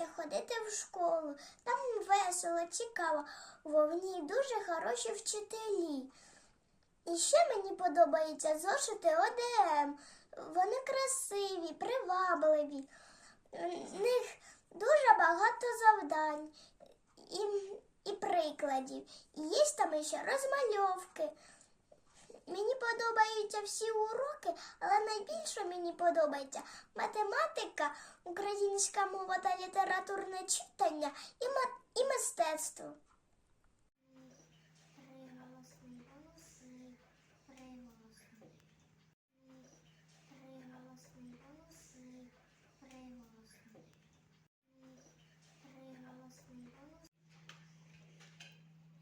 подобається ходити в школу. Там весело, цікаво. В ній дуже хороші вчителі. І ще мені подобаються зошити ОДМ. Вони красиві, привабливі. В них дуже багато завдань і, і прикладів. І є там ще розмальовки. Мені подобаються всі уроки, але найбільше мені подобається математика, українська мова та літературне читання і, і мистецтво.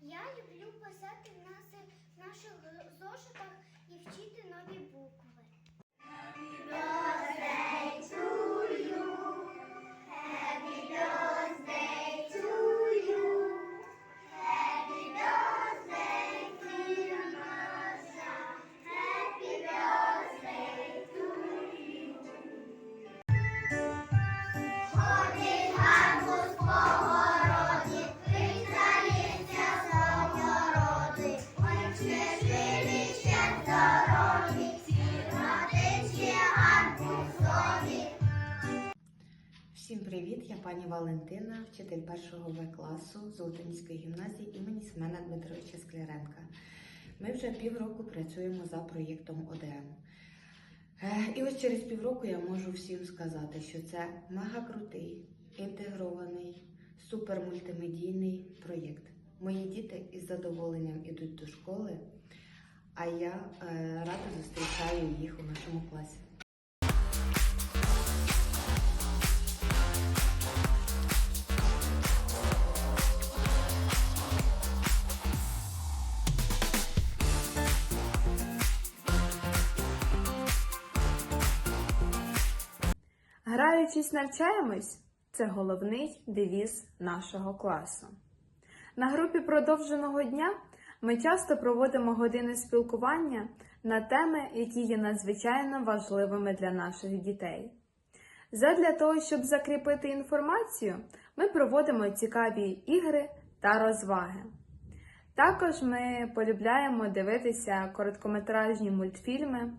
Я люблю писати привіт! Я пані Валентина, вчитель першого В класу Золотинської гімназії імені Семена Дмитровича Скляренка. Ми вже півроку працюємо за проєктом ОДМ. Е, І ось через півроку я можу всім сказати, що це мега крутий, інтегрований, супермультимедійний проєкт. Мої діти із задоволенням ідуть до школи, а я е, рада зустрічаю їх у нашому класі. Граючись, навчаємось це головний девіз нашого класу. На групі продовженого дня ми часто проводимо години спілкування на теми, які є надзвичайно важливими для наших дітей. Задля того, щоб закріпити інформацію, ми проводимо цікаві ігри та розваги. Також ми полюбляємо дивитися короткометражні мультфільми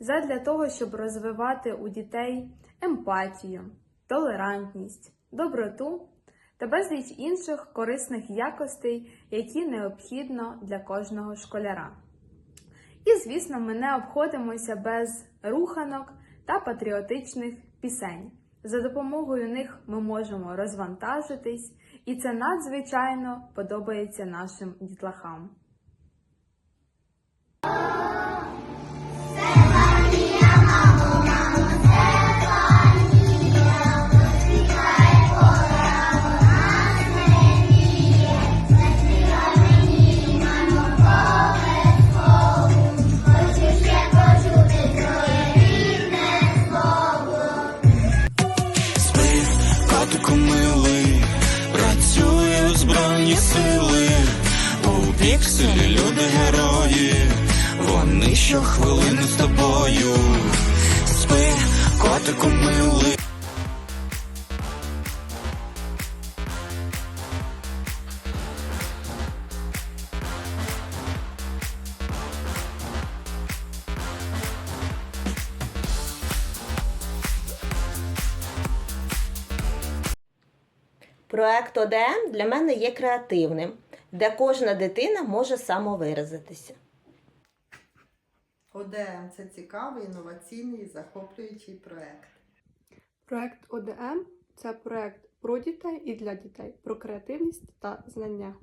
задля того, щоб розвивати у дітей емпатію, толерантність, доброту та безліч інших корисних якостей, які необхідно для кожного школяра. І, звісно, ми не обходимося без руханок та патріотичних пісень. За допомогою них ми можемо розвантажитись, і це надзвичайно подобається нашим дітлахам. Сили, у пікселі люди герої, вони щохвилини з тобою. Спи, котику милий. Проект ОДМ для мене є креативним, де кожна дитина може самовиразитися. ОДМ це цікавий, інноваційний і захоплюючий проект. Проект ОДМ це проект про дітей і для дітей, про креативність та знання.